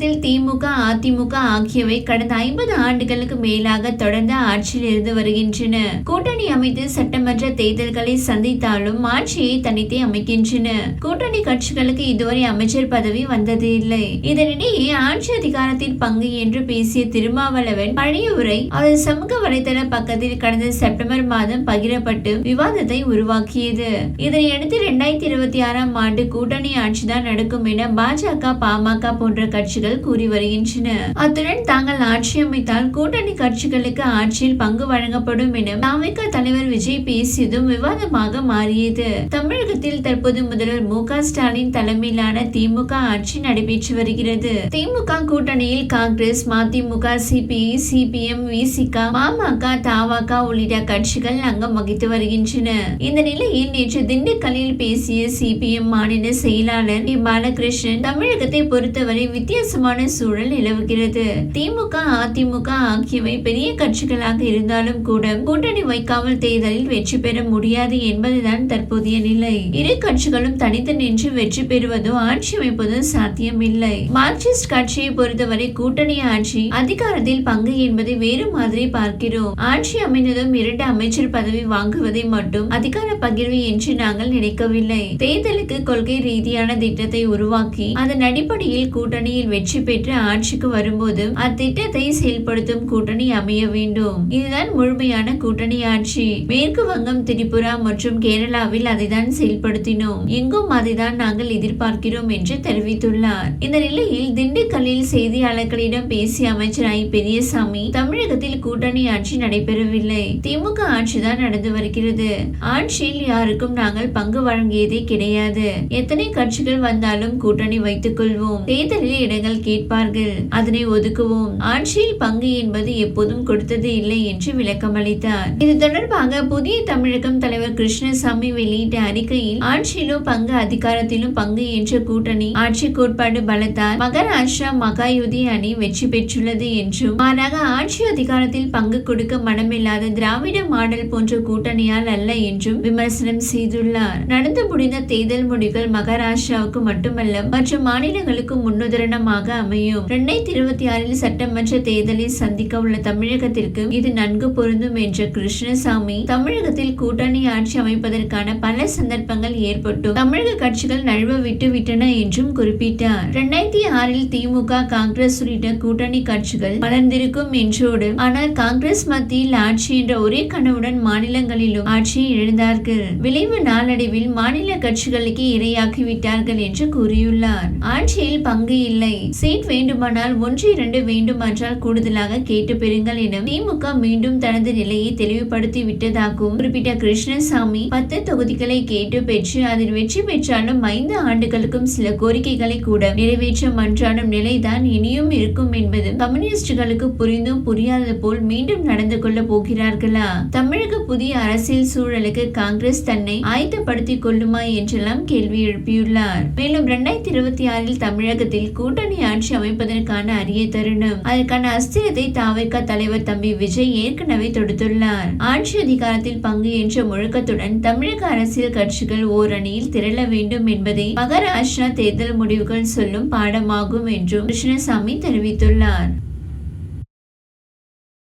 தமிழகத்தில் திமுக அதிமுக ஆகியவை கடந்த ஐம்பது ஆண்டுகளுக்கு மேலாக தொடர்ந்து ஆட்சியில் இருந்து வருகின்றன. கூட்டணி அமைத்து சட்டமன்ற தேர்தல்களை சந்தித்தாலும் ஆட்சியை தனித்தே அமைக்கின்றன. கூட்டணி கட்சிகளுக்கு இதுவரை அமைச்சர் பதவி வந்தது இல்லை. இதனிடையே ஆட்சி அதிகாரத்தில் பங்கு என்று பேசிய திருமாவளவன் பழைய உரை அவரது சமூக வலைதள பக்கத்தில் கடந்த செப்டம்பர் மாதம் பகிரப்பட்டு விவாதத்தை உருவாக்கியது. இதனையடுத்து இரண்டாயிரத்தி இருபத்தி ஆறாம் ஆண்டு கூட்டணி ஆட்சிதான் நடக்கும் என பாஜக பாமக போன்ற கட்சிகள் கூறி வருகின்றன. அத்துடன் தாங்கள் ஆட்சி அமைத்தால் கூட்டணி கட்சிகளுக்கு ஆட்சியில் பங்கு வழங்கப்படும் என தாமிக தலைவர் விஜய் பேசியதும் விவாதமாக மாறியது. தமிழகத்தில் தற்போது முதல்வர் மு ஸ்டாலின் தலைமையிலான திமுக ஆட்சி நடைபெற்று வருகிறது. திமுக கூட்டணியில் காங்கிரஸ் மதிமுக சிபிஐ சிபிஎம் விசிக பாமக தவாக உள்ளிட்ட கட்சிகள் அங்கம் வகித்து வருகின்றன. இந்த நிலையில் நேற்று திண்டுக்கல்லில் பேசிய சிபிஎம் மாநில செயலாளர் பாலகிருஷ்ணன் தமிழகத்தை பொறுத்தவரை வித்தியாசமான சூழல் நிலவுகிறது. திமுக அதிமுக ஆகியவை பெரிய கட்சிகளாக இருந்தாலும் கூட கூட்டணி வைக்காமல் தேர்தலில் வெற்றி பெற முடியாது என்பதுதான் தற்போதைய நிலை. இரு கட்சிகளும் தனித்து நின்று வெற்றி பெறுவதோ ஆட்சி அமைப்பதோ சாத்தியமில்லை. மார்க்சிஸ்ட் கட்சியை பொறுத்தவரை கூட்டணி ஆட்சி அதிகாரத்தில் பங்கு என்பதை வேறு மாதிரி பார்க்கிறோம். ஆட்சி அமைந்ததும் இரண்டு அமைச்சர் பதவி வாங்குவதை மட்டும் அதிகார பகிர்வு என்று நாங்கள் நினைக்கவில்லை. தேர்தலுக்கு கொள்கை ரீதியான திட்டத்தை உருவாக்கி அதன் அடிப்படையில் கூட்டணியில் வெற்றி பெற்று பெற்று ஆட்சிக்கு வரும்போது அத்திட்டத்தை செயல்படுத்தும் கூட்டணி அமைய வேண்டும். இதுதான் முழுமையான கூட்டணி ஆட்சி. மேற்கு வங்கம் திரிபுரா மற்றும் கேரளாவில் அதைதான் செயல்படுத்தினோம். எங்கும் அதைதான் நாங்கள் எதிர்பார்க்கிறோம் என்று தெரிவித்துள்ளார். இந்த நிலையில் திண்டுக்கல்லில் செய்தியாளர்களிடம் பேசிய அமைச்சர் ஐ பெரியசாமி தமிழகத்தில் கூட்டணி ஆட்சி நடைபெறவில்லை. திமுக ஆட்சிதான் நடந்து வருகிறது. ஆட்சியில் யாருக்கும் நாங்கள் பங்கு வழங்கியதே கிடையாது. எத்தனை கட்சிகள் வந்தாலும் கூட்டணி வைத்துக் கொள்வோம். தேர்தலில் இடங்கள் கேட்பார் கேட்பார்கள் அதனை ஒதுக்குவோம். ஆட்சியில் பங்கு என்பது எப்போதும் கொடுத்தது இல்லை என்று விளக்கம் அளித்தார். இது தொடர்பாக புதிய தமிழகம் தலைவர் கிருஷ்ணசாமி வெளியிட்ட அறிக்கையில் ஆட்சியிலும் பங்கு அதிகாரத்திலும் பங்கு என்ற கூட்டணி ஆட்சி கோட்பாடு பலத்தால் மகாராஷ்டிரா மகாயுதி அணி வெற்றி பெற்றுள்ளது என்றும் மாறாக ஆட்சி அதிகாரத்தில் பங்கு கொடுக்க மனமில்லாத திராவிட மாடல் போன்ற கூட்டணியால் அல்ல என்றும் விமர்சனம் செய்துள்ளார். நடந்து முடிந்த தேர்தல் முடிவுகள் மகாராஷ்டிராவுக்கு மட்டுமல்ல மற்ற மாநிலங்களுக்கு முன்னுதாரணமாக அமையும். முடியும். இரண்டாயிரத்தி இருபத்தி ஆறில் சட்டமன்ற தேர்தலில் சந்திக்க உள்ள தமிழகத்திற்கு இது நன்கு பொருந்தும் என்ற கிருஷ்ணசாமி தமிழகத்தில் கூட்டணி ஆட்சி அமைப்பதற்கான பல சந்தர்ப்பங்கள் ஏற்பட்டும். தமிழக கட்சிகள் நழுவ விட்டு விட்டன என்றும் குறிப்பிட்டார். இரண்டாயிரத்தி ஆறில் திமுக காங்கிரஸ் உள்ளிட்ட கூட்டணி கட்சிகள் வளர்ந்திருக்கும் என்றோடு ஆனால் காங்கிரஸ் மத்தியில் ஆட்சி என்ற ஒரே கனவுடன் மாநிலங்களிலும் ஆட்சியை இழந்தார்கள் விளைவு நாளடைவில் மாநில கட்சிகளுக்கு இரையாகிவிட்டார்கள் என்று கூறியுள்ளார். ஆட்சியில் பங்கு இல்லை. சீட் வேண்டுமானால் ஒன்று இரண்டு வேண்டுமென்றால் கூடுதலாக கேட்டு பெறுங்கள் என திமுக மீண்டும் தனது நிலையை தெளிவுபடுத்தி விட்டதாகவும் குறிப்பிட்ட கிருஷ்ணசாமி பத்து தொகுதிகளை கேட்டு பெற்று அதில் வெற்றி பெற்றாலும் ஐந்து ஆண்டுகளுக்கும் சில கோரிக்கைகளை கூட நிறைவேற்ற மன்றாடும் நிலைதான் இனியும் இருக்கும் என்பது கம்யூனிஸ்டுகளுக்கு புரிந்தும் புரியாத போல் மீண்டும் நடந்து கொள்ள போகிறார்களா? தமிழக புதிய அரசியல் சூழலுக்கு காங்கிரஸ் தன்னை ஆயத்தப்படுத்திக் கொள்ளுமா என்றெல்லாம் கேள்வி எழுப்பியுள்ளார். மேலும் இரண்டாயிரத்தி இருபத்தி ஆறில் தமிழகத்தில் கூட்டணி ஆட்சி அமைப்பதற்கான அரிய தருணம். அதற்கான அஸ்திரத்தை தாவைக்க தலைவர் தம்பி விஜய் ஏற்கனவே தொடுத்துள்ளார். ஆட்சி அதிகாரத்தில் பங்கு என்ற முழக்கத்துடன் தமிழக அரசியல் கட்சிகள் ஓரணியில் திரள வேண்டும் என்பதை மகாராஷ்டிரா தேர்தல் முடிவுகள் சொல்லும் பாடமாகும் என்றும் கிருஷ்ணசாமி தெரிவித்துள்ளார்.